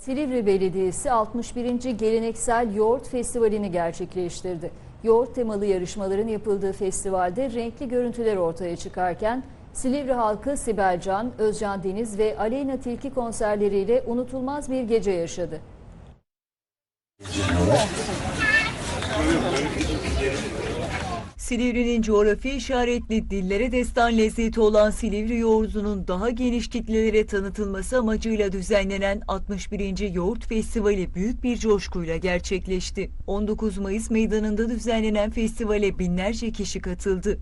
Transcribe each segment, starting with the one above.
Silivri Belediyesi 61. Geleneksel Yoğurt Festivali'ni gerçekleştirdi. Yoğurt temalı yarışmaların yapıldığı festivalde renkli görüntüler ortaya çıkarken Silivri halkı Sibel Can, Özcan Deniz ve Aleyna Tilki konserleriyle unutulmaz bir gece yaşadı. Silivri'nin coğrafi işaretli dillere destan lezzeti olan Silivri yoğurdunun daha geniş kitlelere tanıtılması amacıyla düzenlenen 61. Yoğurt Festivali büyük bir coşkuyla gerçekleşti. 19 Mayıs meydanında düzenlenen festivale binlerce kişi katıldı.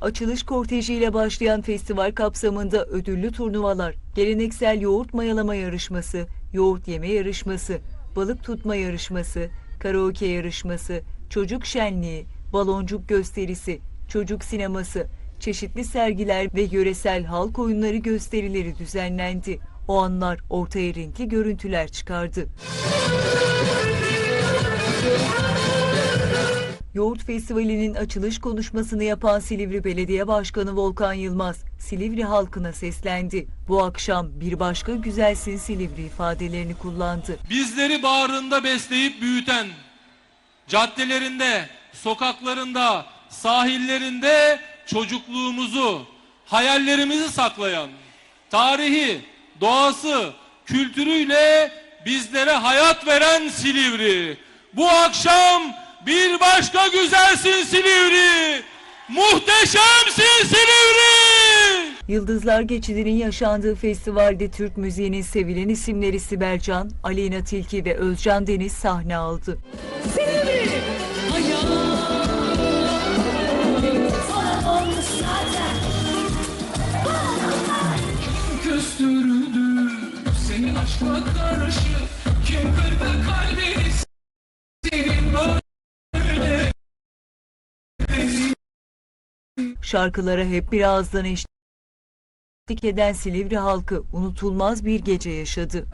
Açılış kortejiyle başlayan festival kapsamında ödüllü turnuvalar, geleneksel yoğurt mayalama yarışması, yoğurt yeme yarışması, balık tutma yarışması, karaoke yarışması, çocuk şenliği, baloncuk gösterisi, çocuk sineması, çeşitli sergiler ve yöresel halk oyunları gösterileri düzenlendi. O anlar ortaya renkli görüntüler çıkardı. Yoğurt Festivali'nin açılış konuşmasını yapan Silivri Belediye Başkanı Volkan Yılmaz, Silivri halkına seslendi. Bu akşam bir başka güzelsin Silivri ifadelerini kullandı. bizleri bağrında besleyip büyüten, caddelerinde, sokaklarında, sahillerinde çocukluğumuzu, hayallerimizi saklayan, tarihi, doğası, kültürüyle bizlere hayat veren Silivri. Bu akşam bir başka güzelsin Silivri. Muhteşemsin Silivri. Yıldızlar Geçidi'nin yaşandığı festivalde Türk müziğinin sevilen isimleri Sibel Can, Aleyna Tilki ve Özcan Deniz sahne aldı. Şarkılara hep bir ağızdan eşlik eden Silivri halkı unutulmaz bir gece yaşadı.